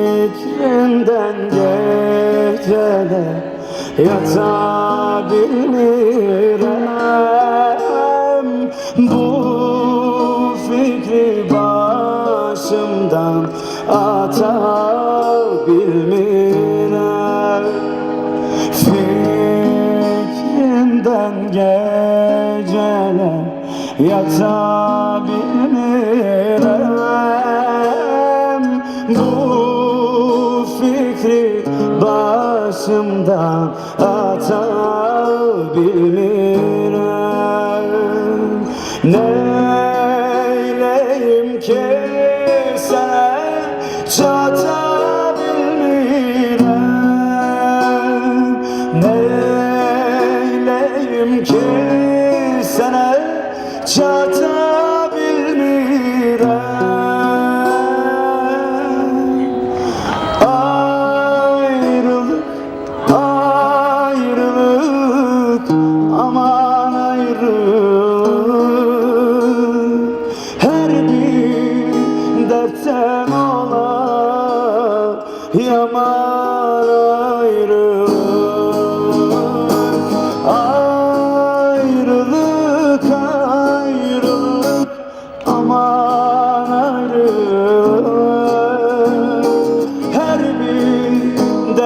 Fikrinden gecede yatabilmirim bu fikri başımdan atabilmirem Fikrinden geceler yatabilmirem Bu fikri başımdan atabilmirem Neyleyim ki sana çatabilmirem Ayrılık, ayrılık, aman ayrılık. Her bir dertten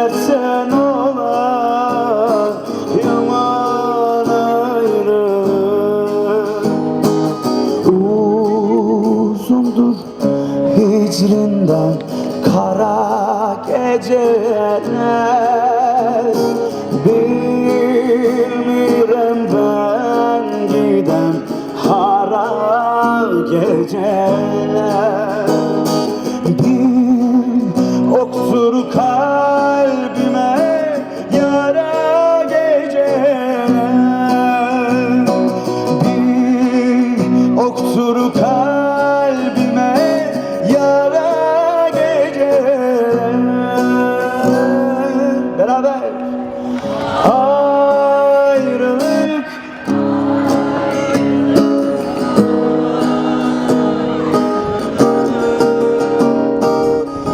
dersen olan yaman ayrılık Uzundur hicrinden kara geceler Ayrılık.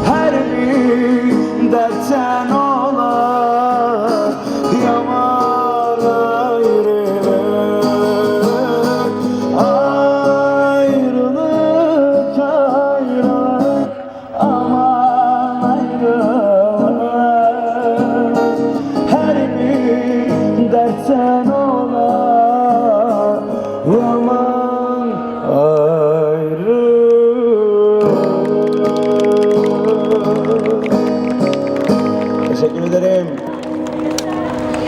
Her bir dertten olan